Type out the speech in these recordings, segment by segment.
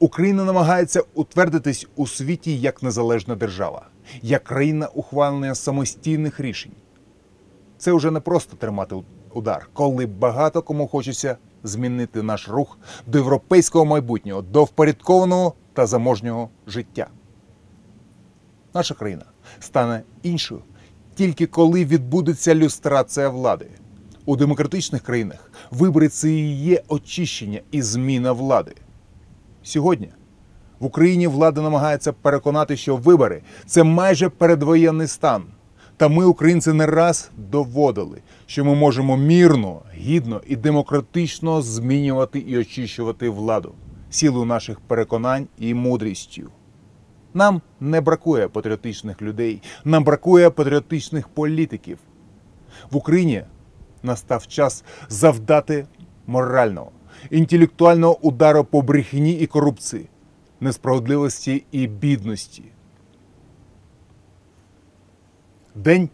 Україна намагається утвердитись у світі як незалежна держава, як країна ухвалення самостійних рішень. Це вже не просто тримати удар, коли багато кому хочеться змінити наш рух до європейського майбутнього, до впорядкованого та заможнього життя. Наша країна стане іншою тільки коли відбудеться люстрація влади. У демократичних країнах вибори це і є очищення і зміна влади. Сьогодні в Україні влада намагається переконати, що вибори це майже передвоєнний стан. Та ми, українці, не раз доводили, що ми можемо мірно, гідно і демократично змінювати і очищувати владу, силу наших переконань і мудрістю. Нам не бракує патріотичних людей, нам бракує патріотичних політиків. В Україні настав час завдати морального, інтелектуального удару по брехні і корупції, несправедливості і бідності. День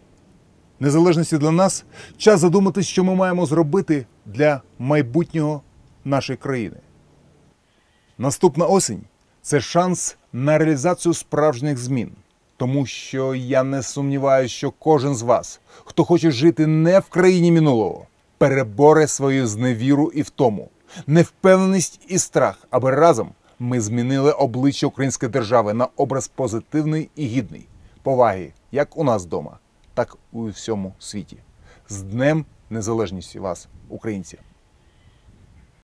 незалежності для нас час задуматись, що ми маємо зробити для майбутнього нашої країни. Наступна осінь це шанс на реалізацію справжніх змін. Тому що я не сумніваюся, що кожен з вас, хто хоче жити не в країні минулого, переборе свою зневіру і втому, невпевненість і страх, аби разом ми змінили обличчя української держави на образ позитивний і гідний поваги як у нас вдома, так і у всьому світі. З Днем Незалежності вас, українці!